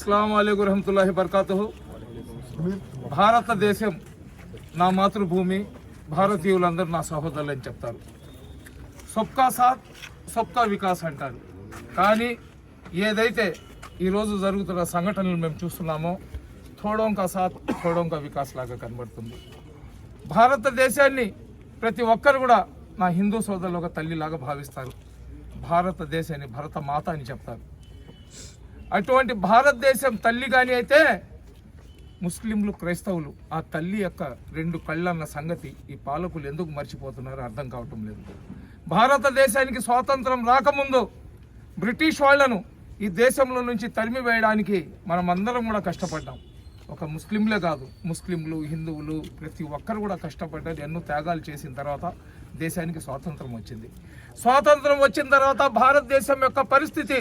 అస్సలం అయికు రహమతుల్లాహి బర్కాతు భారతదేశం నా మాతృభూమి భారతీయులందరూ నా సహోదరులు అని చెప్తారు. సొబ్కా సాత్ సొబ్కా వికాస్ అంటారు. కానీ ఏదైతే ఈరోజు జరుగుతున్న సంఘటనలు మేము చూస్తున్నామో థోడోంకా సాత్ థోడోంకా వికాస్ లాగా కనబడుతుంది. భారతదేశాన్ని ప్రతి ఒక్కరు కూడా నా హిందూ సోదరులు ఒక తల్లిలాగా భావిస్తారు. భారతదేశాన్ని భరత మాత అని చెప్తారు. అటువంటి భారతదేశం తల్లి కానీ అయితే ముస్లింలు క్రైస్తవులు ఆ తల్లి యొక్క రెండు కళ్ళన్న సంగతి ఈ పాలకులు ఎందుకు మర్చిపోతున్నారో అర్థం కావటం లేదు. భారతదేశానికి స్వాతంత్రం రాకముందు బ్రిటిష్ వాళ్ళను ఈ దేశంలో నుంచి తరిమి వేయడానికి మనం అందరం కూడా కష్టపడ్డాం. ఒక ముస్లింలే కాదు ముస్లింలు హిందువులు ప్రతి ఒక్కరు కూడా కష్టపడ్డారు ఎన్నో త్యాగాలు చేసిన తర్వాత దేశానికి స్వాతంత్రం వచ్చింది. స్వాతంత్రం వచ్చిన తర్వాత భారతదేశం యొక్క పరిస్థితి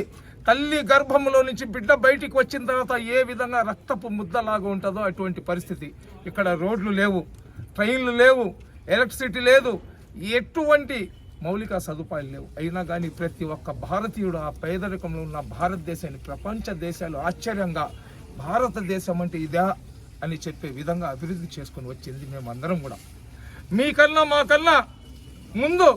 తల్లి గర్భంలో నుంచి బిడ్డ బయటికి వచ్చిన తర్వాత ఏ విధంగా రక్తపు ముద్దలాగా ఉంటుందో అటువంటి పరిస్థితి. ఇక్కడ రోడ్లు లేవు ట్రైన్లు లేవు ఎలక్ట్రిసిటీ లేదు ఎటువంటి మౌలిక సదుపాయాలు లేవు. అయినా కానీ ప్రతి ఒక్క భారతీయుడు ఆ పేదరికంలో ఉన్న భారతదేశాన్ని ప్రపంచ దేశాలు ఆశ్చర్యంగా భారతదేశం అంటే ఇదా అని చెప్పే విధంగా అభివృద్ధి చేసుకొని వచ్చింది మేమందరం కూడా. మీకన్నా మాకన్నా ముందు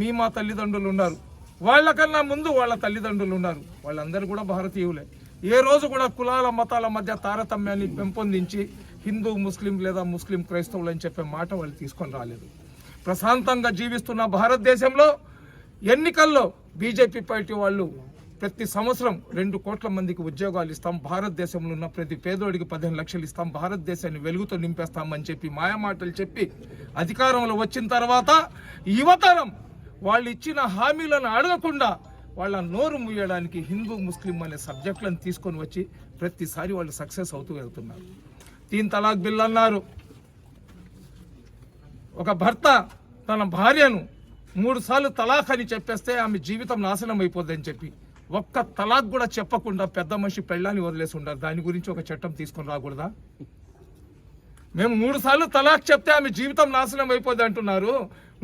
మీ మా తల్లిదండ్రులు ఉన్నారు. వాళ్ళకన్నా ముందు వాళ్ళ తల్లిదండ్రులు ఉన్నారు. వాళ్ళందరూ కూడా భారతీయులే. ఏ రోజు కూడా కులాల మతాల మధ్య తారతమ్యాన్ని పెంపొందించి హిందూ ముస్లిం లేదా ముస్లిం క్రైస్తవులు అని చెప్పే మాట వాళ్ళు తీసుకొని రాలేదు. ప్రశాంతంగా జీవిస్తున్న భారతదేశంలో ఎన్నికల్లో బీజేపీ పార్టీ వాళ్ళు ప్రతి సంవత్సరం రెండు కోట్ల మందికి ఉద్యోగాలు ఇస్తాం భారతదేశంలో ఉన్న ప్రతి పేదోడికి పదిహేను లక్షలు ఇస్తాం భారతదేశాన్ని వెలుగుతో నింపేస్తామని చెప్పి మాయమాటలు చెప్పి అధికారంలో వచ్చిన తర్వాత యువతరం వాళ్ళు ఇచ్చిన హామీలను అడగకుండా వాళ్ళ నోరు ముయ్యడానికి హిందూ ముస్లిం అనే సబ్జెక్టులను తీసుకొని వచ్చి ప్రతిసారి వాళ్ళు సక్సెస్ అవుతూ వెళ్తున్నారు. తీన్ తలాక్ బిల్ అన్నారు. ఒక భర్త తన భార్యను మూడు సార్లు తలాక్ అని చెప్పేస్తే ఆమె జీవితం నాశనం అయిపోద్దని చెప్పి ఒక్క తలాక్ కూడా చెప్పకుండా పెద్ద మనిషి పెళ్ళాన్ని వదిలేసి ఉండరు దాని గురించి ఒక చట్టం తీసుకొని రాకూడదా? మేము మూడు సార్లు తలాక్ చెప్తే ఆమె జీవితం నాశనం అయిపోద్ది అంటున్నారు.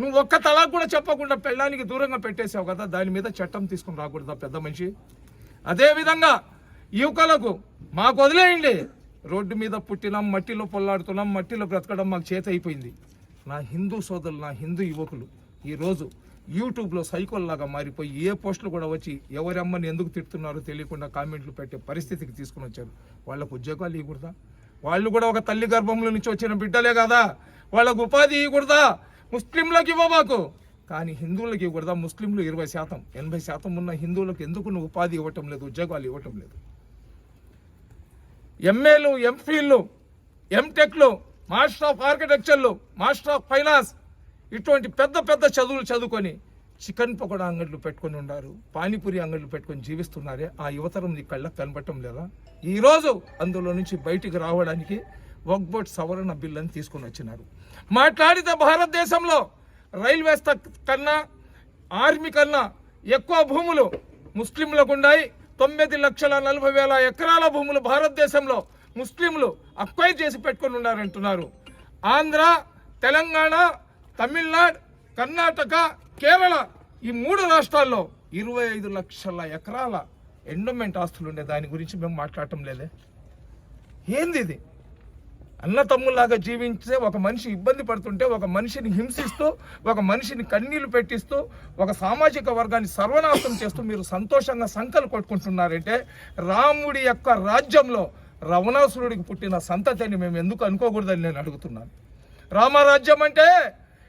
నువ్వు ఒక్క తలాక్ కూడా చెప్పకుండా పెళ్ళానికి దూరంగా పెట్టేసావు కదా దాని మీద చట్టం తీసుకుని రాకూడదా పెద్ద మనిషి? అదేవిధంగా యువకులకు మాకు వదిలేయండి. రోడ్డు మీద పుట్టినాం మట్టిలో పొల్లాడుతున్నాం మట్టిలో బ్రతకడం మాకు చేత అయిపోయింది. నా హిందూ సోదరులు నా హిందూ యువకులు ఈరోజు యూట్యూబ్లో సైకోల్లాగా మారిపోయి ఏ పోస్టులు కూడా వచ్చి ఎవరమ్మని ఎందుకు తిడుతున్నారో తెలియకుండా కామెంట్లు పెట్టే పరిస్థితికి తీసుకుని వచ్చారు. వాళ్ళకు ఉద్యోగాలు ఇవ్వకూడదా? వాళ్ళు కూడా ఒక తల్లి గర్భంలో నుంచి వచ్చిన బిడ్డలే కదా. వాళ్ళకు ఉపాధి ఇవ్వకూడదా? ముస్లింలకు ఇవ్వబాకు కానీ హిందువులకు ఇవ్వకూడదా? ముస్లింలు ఇరవై శాతం ఎనభై శాతం ఉన్న హిందువులకు ఎందుకు నువ్వు ఉపాధి ఇవ్వటం లేదు ఉద్యోగాలు ఇవ్వటం లేదు? ఎంఏలు ఎంఫీలు ఎంటెక్లు మాస్టర్ ఆఫ్ ఆర్కిటెక్చర్లు మాస్టర్ ఆఫ్ ఫైనాన్స్ ఇటువంటి పెద్ద పెద్ద చదువులు చదువుకొని చికెన్ పకోడా అంగడ్లు పెట్టుకొని ఉన్నారు. పానీపూరి అంగడ్లు పెట్టుకొని జీవిస్తున్నారే. ఆ యువతరం నీ కళ్ళకు కనబడటం లేదా? ఈరోజు అందులో నుంచి బయటికి రావడానికి వక్బోట్ సవరణ బిల్ అని తీసుకొని వచ్చినారు. మాట్లాడితే భారతదేశంలో రైల్వేస్ కన్నా ఆర్మీ కన్నా ఎక్కువ భూములు ముస్లింలకు ఉన్నాయి తొమ్మిది లక్షల నలభై వేల ఎకరాల భూములు భారతదేశంలో ముస్లింలు అక్వైర్ చేసి పెట్టుకొని ఉన్నారంటున్నారు. ఆంధ్ర తెలంగాణ తమిళనాడు కర్ణాటక కేరళ ఈ మూడు రాష్ట్రాల్లో ఇరవై ఐదు లక్షల ఎకరాల ఎండోమెంట్ ఆస్తులు ఉండే దాని గురించి మేము మాట్లాడటం లేదే. ఏంది ఇది? అన్న తమ్ముల్లాగా జీవించే ఒక మనిషి ఇబ్బంది పడుతుంటే ఒక మనిషిని హింసిస్తూ ఒక మనిషిని కన్నీళ్ళు పెట్టిస్తూ ఒక సామాజిక వర్గాన్ని సర్వనాశనం చేస్తూ మీరు సంతోషంగా సంకలు కొట్టుకుంటున్నారంటే రాముడి యొక్క రాజ్యంలో రవణాసురుడికి పుట్టిన సంతతిని మేము ఎందుకు అనుకోకూడదని నేను అడుగుతున్నాను. రామరాజ్యం అంటే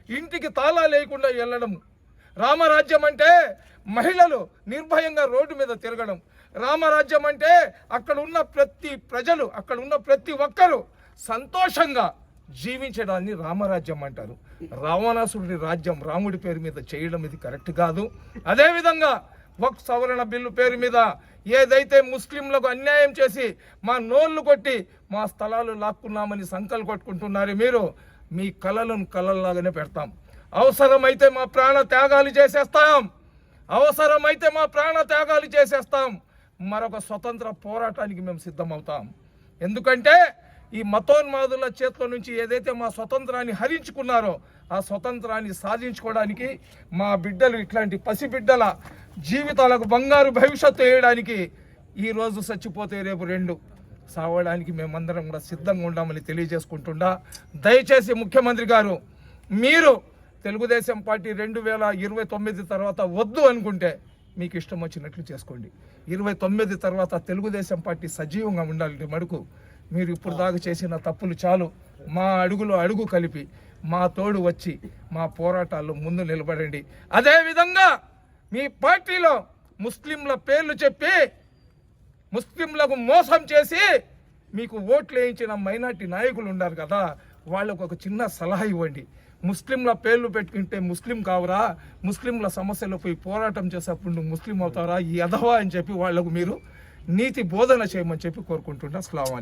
ఇంటికి తాళా లేకుండా వెళ్ళడం రామరాజ్యం అంటే మహిళలు నిర్భయంగా రోడ్డు మీద తిరగడం. రామరాజ్యం అంటే అక్కడ ఉన్న ప్రతి ప్రజలు అక్కడ ఉన్న ప్రతి ఒక్కరూ సంతోషంగా జీవించడాన్ని రామరాజ్యం అంటారు. రావణాసురుడి రాజ్యం రాముడి పేరు మీద చేయడం ఇది కరెక్ట్ కాదు. అదేవిధంగా వక్ సవరణ బిల్లు పేరు మీద ఏదైతే ముస్లింలకు అన్యాయం చేసి మా నోళ్ళు కొట్టి మా స్థలాలు లాక్కున్నామని సంకలు కొట్టుకుంటున్నారు మీరు మీ కళలను కళల్లాగానే పెడతాం. అవసరమైతే మా ప్రాణ త్యాగాలు చేసేస్తాం. అవసరమైతే మా ప్రాణ త్యాగాలు చేసేస్తాం. మరొక స్వతంత్ర పోరాటానికి మేము సిద్ధమవుతాం. ఎందుకంటే ఈ మతోన్మాదుల చేతిలో నుంచి ఏదైతే మా స్వతంత్రాన్ని హరించుకున్నారో ఆ స్వతంత్రాన్ని సాధించుకోవడానికి మా బిడ్డలు ఇట్లాంటి పసిబిడ్డల జీవితాలకు బంగారు భవిష్యత్తు వేయడానికి ఈ రోజు చచ్చిపోతే రేపు రెండు సావడానికి మేమందరం కూడా సిద్ధంగా ఉండామని తెలియజేసుకుంటుండా. దయచేసి ముఖ్యమంత్రి గారు మీరు తెలుగుదేశం పార్టీ రెండు వేల ఇరవై తొమ్మిది తర్వాత వద్దు అనుకుంటే మీకు ఇష్టం వచ్చినట్లు చేసుకోండి. ఇరవై తొమ్మిది తర్వాత తెలుగుదేశం పార్టీ సజీవంగా ఉండాలి మడుకు. మీరు ఇప్పుడు దాకా చేసిన తప్పులు చాలు. మా అడుగులో అడుగు కలిపి మా తోడు వచ్చి మా పోరాటాల్లో ముందు నిలబడండి. అదేవిధంగా మీ పార్టీలో ముస్లింల పేర్లు చెప్పి ముస్లింలకు మోసం చేసి మీకు ఓట్లు వేయించిన మైనార్టీ నాయకులు ఉన్నారు కదా వాళ్ళకు ఒక చిన్న సలహా ఇవ్వండి. ముస్లింల పేర్లు పెట్టుకుంటే ముస్లిం కావురా ముస్లింల సమస్యలపై పోరాటం చేసేప్పుడు నువ్వు ముస్లిం అవుతారా ఈ అధవా అని చెప్పి వాళ్ళకు మీరు నీతి బోధన చేయమని చెప్పి కోరుకుంటున్నా అస్సలం